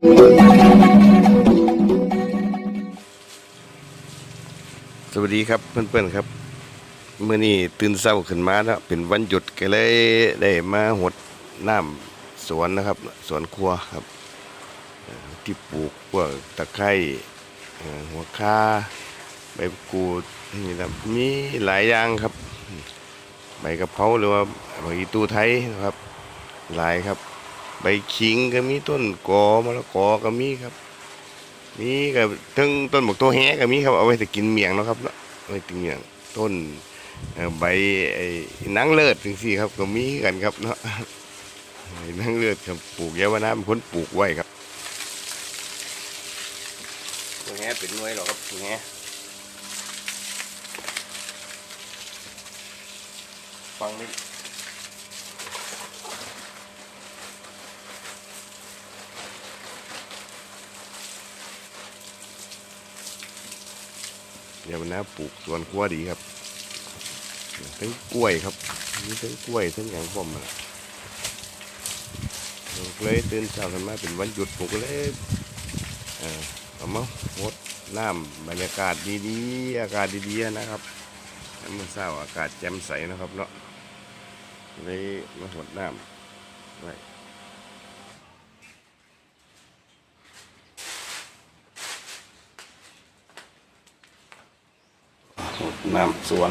สวัสดีครับเพื่อนๆครับเมื่อนี้ตื่นเช้าขึ้นมาแล้วเป็นวันหยุดก็เลยได้มาหดน้ำสวนนะครับ สวนครัวครับ ที่ปลูกพวกตะไคร้หัวข่าใบกูดนี่นะมีหลายอย่างครับใบกระเพราหรือว่าใบตูไทยนะครับ หลายครับ ใบขิงก็มีต้นกอมะละกอก็มีครับมีกับทั้งต้นหมกตัวแฮก็มีครับเอาไว้จะกินเมียงเนาะครับเนาะไว้กินเมียงต้นใบไอ้นางเลิศถึงสี่ครับก็มีกันครับเนาะนางเลิศครับปลูกเยาวนาเป็นคนปลูกไว้ครับตัวแฮเป็นน่วยหรอครับตัวแฮฟังนี่ ยาวนาปลูกสวนครัวดีครับทั้งกล้วยครับมีทั้งกล้วยทั้งอย่างผมอะผมก็เลยตื่นเช้าขึ้นมาเป็นวันหยุดผมก็เลยเอ่อเอามางดน้ำบรรยากาศดีๆอากาศดีๆนะครับเมื่อเช้าอากาศแจ่มใสนะครับเนาะเลยมาหดน้ำไว้ น้ำสวน